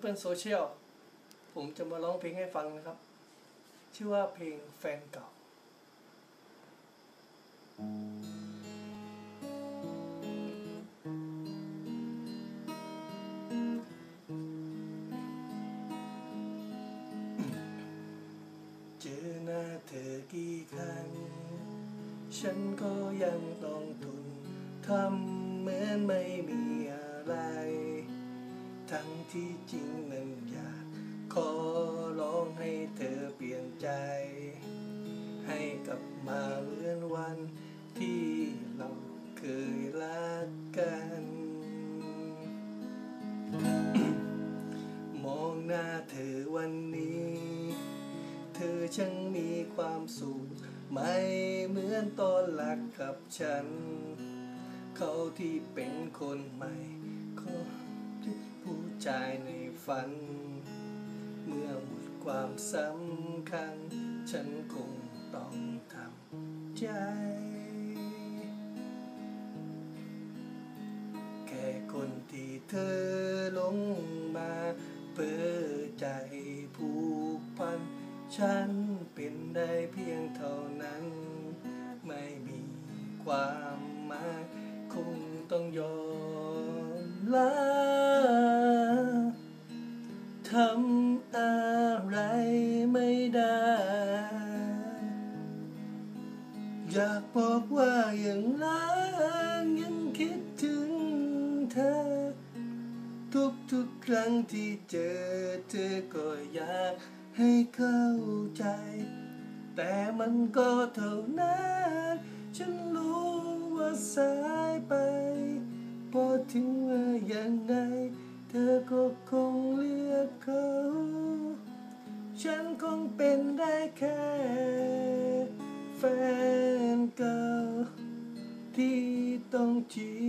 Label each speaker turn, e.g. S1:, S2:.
S1: เพื่อนๆโซเชียลผมจะมาร้องเพลงให้ฟังนะครับ ชื่อว่าเพลงแฟนเก่า เจอหน้าเธอกี่ครั้ง ฉันก็ยังต้องทนทำเหมือนไม่มีอะไร ทั้งที่จริงนั้นอยากขอร้องให้เธอเปลี่ยนใจ ให้กลับมาเหมือนวันที่เราเคยรักกัน มองหน้าเธอวันนี้ เธอช่างมีความสุขไม่เหมือนตอนหลักกับฉัน เขาที่เป็นคนใหม่เขาที่ ในฝัน เมื่อหมดความสำคัญ ฉันคงต้องทำใจ แค่คนที่เธอลงมาเพื่อใจผูกพัน ฉันเป็นได้เพียงเท่านั้น ไม่มีความหมาย ได้ อยากบอกว่ายังรักยังคิดถึงเธอ ทุกทุกครั้งที่เจอเธอก็อยากให้เข้าใจ แต่มันก็เท่านั้นฉันรู้ว่าสายไปพอถึงว่ายังไง เธอก็คงเลือกเขา ฉันคงเป็นได้แค่แฟนเก่าที่ต้องจี